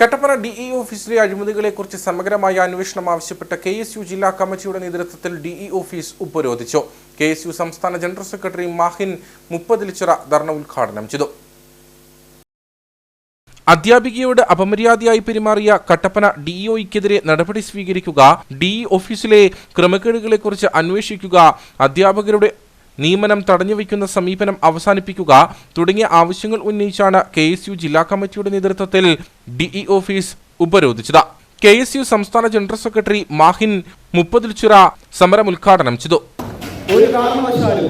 കട്ടപ്പന ഡിഇ ഓഫീസിലെ അഴിമതികളെക്കുറിച്ച് സമഗ്രമായ അന്വേഷണം ആവശ്യപ്പെട്ട കെ എസ് യു ജില്ലാ കമ്മിറ്റിയുടെ നേതൃത്വത്തിൽ ഡിഇ ഓഫീസ് ഉപരോധിച്ചു. കെ എസ് യു സംസ്ഥാന ജനറൽ സെക്രട്ടറി മാഹിൻ മുപ്പതിലിച്ചിറ ധർണ ഉദ്ഘാടനം ചെയ്തു. അധ്യാപികയോട് അപമര്യാദയായി പെരുമാറിയ കട്ടപ്പന ഡിഇഒയ്ക്കെതിരെ നടപടി സ്വീകരിക്കുക ഡിഇ ഓഫീസിലെ ക്രമക്കേടുകളെക്കുറിച്ച് അന്വേഷിക്കുക അധ്യാപകരുടെ നിയമനം തടഞ്ഞുവെക്കുന്ന സമീപനം അവസാനിപ്പിക്കുക തുടങ്ങിയ ആവശ്യങ്ങൾ ഉന്നയിച്ചാണ് കെ ജില്ലാ കമ്മിറ്റിയുടെ നേതൃത്വത്തിൽ ഡിഇ ഓഫീസ് ഉപരോധിച്ചത്. കെ എസ് യു സംസ്ഥാന ജനറൽ സെക്രട്ടറി മാഹിൻ മുപ്പതിൽ ചുറ സമരം ഉദ്ഘാടനം ചെയ്തു. ഒരു കാരണവശാലും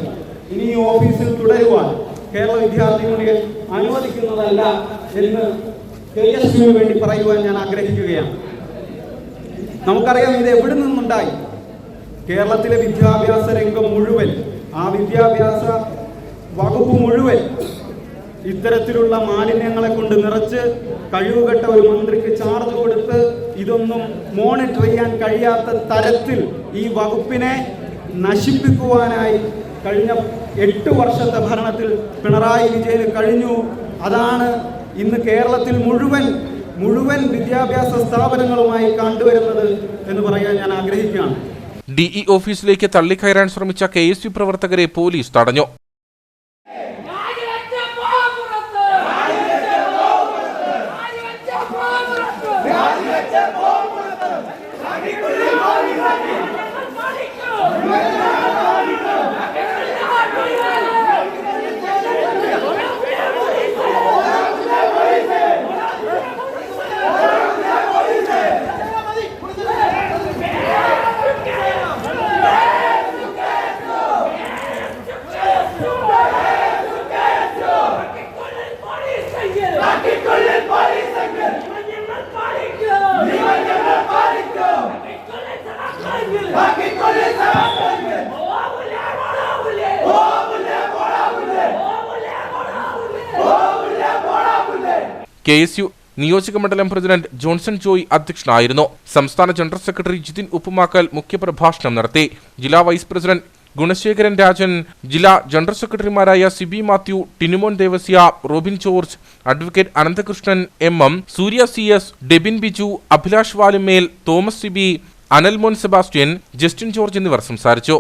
ഇനി കേരള വിദ്യാർത്ഥി അനുവദിക്കുന്നതല്ല എന്ന് വേണ്ടി ഞാൻ നമുക്കറിയാം ഇത് എവിടെ നിന്നുണ്ടായി? കേരളത്തിലെ വിദ്യാഭ്യാസ രംഗം മുഴുവൻ ആ വിദ്യാഭ്യാസ വകുപ്പ് മുഴുവൻ ഇത്തരത്തിലുള്ള മാലിന്യങ്ങളെ കൊണ്ട് നിറച്ച് കഴിവുകെട്ട ഒരു മന്ത്രിക്ക് ചാർജ് കൊടുത്ത് ഇതൊന്നും മോണിറ്റർ ചെയ്യാൻ കഴിയാത്ത തരത്തിൽ ഈ വകുപ്പിനെ നശിപ്പിക്കുവാനായി കഴിഞ്ഞ എട്ട് വർഷത്തെ ഭരണത്തിൽ പിണറായി വിജയന് കഴിഞ്ഞു. അതാണ് ഇന്ന് കേരളത്തിൽ മുഴുവൻ മുഴുവൻ വിദ്യാഭ്യാസ സ്ഥാപനങ്ങളുമായി കണ്ടുവരുന്നത് എന്ന് പറയാൻ ഞാൻ ആഗ്രഹിക്കുകയാണ്. ഡിഇ ഓഫീസിലേക്ക് തള്ളിക്കയറാൻ ശ്രമിച്ച കെ എസ് യു പ്രവർത്തകരെ പോലീസ് തടഞ്ഞു. കെ എസ് യു നിയോജക മണ്ഡലം പ്രസിഡന്റ് ജോൺസൺ ജോയ് അധ്യക്ഷനായിരുന്നു. സംസ്ഥാന ജനറൽ സെക്രട്ടറി ജിതിൻ ഉപ്പുമാക്കൽ മുഖ്യപ്രഭാഷണം നടത്തി. ജില്ലാ വൈസ് പ്രസിഡന്റ് ഗുണശേഖരൻ രാജൻ ജില്ലാ ജനറൽ സെക്രട്ടറിമാരായ Siby Mathew Tinumon Devasya Robin George advocate Ananthakrishnan M M Surya C S Debin Biju Abhilash Valumel Thomas Siby Analmon Sebastian Justin George എന്നിവർ സംസാരിച്ചു.